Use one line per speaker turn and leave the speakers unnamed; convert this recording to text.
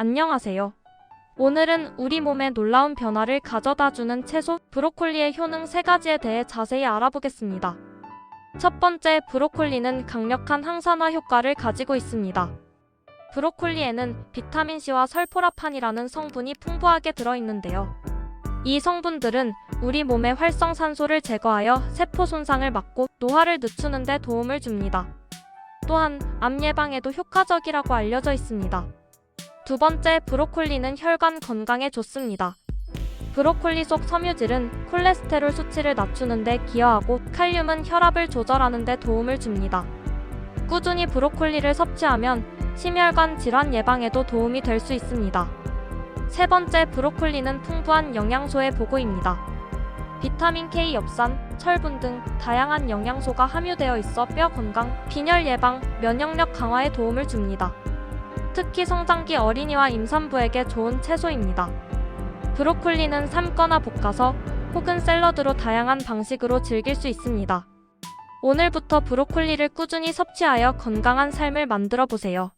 안녕하세요. 오늘은 우리 몸에 놀라운 변화를 가져다 주는 채소 브로콜리의 효능 3가지에 대해 자세히 알아보겠습니다. 첫 번째, 브로콜리는 강력한 항산화 효과를 가지고 있습니다. 브로콜리에는 비타민C와 설포라판이라는 성분이 풍부하게 들어있는데요. 이 성분들은 우리 몸의 활성산소를 제거하여 세포 손상을 막고 노화를 늦추는 데 도움을 줍니다. 또한 암 예방에도 효과적이라고 알려져 있습니다. 두 번째, 브로콜리는 혈관 건강에 좋습니다. 브로콜리 속 섬유질은 콜레스테롤 수치를 낮추는 데 기여하고 칼륨은 혈압을 조절하는 데 도움을 줍니다. 꾸준히 브로콜리를 섭취하면 심혈관 질환 예방에도 도움이 될 수 있습니다. 세 번째, 브로콜리는 풍부한 영양소의 보고입니다. 비타민 K, 엽산, 철분 등 다양한 영양소가 함유되어 있어 뼈 건강, 빈혈 예방, 면역력 강화에 도움을 줍니다. 특히 성장기 어린이와 임산부에게 좋은 채소입니다. 브로콜리는 삶거나 볶아서 혹은 샐러드로 다양한 방식으로 즐길 수 있습니다. 오늘부터 브로콜리를 꾸준히 섭취하여 건강한 삶을 만들어 보세요.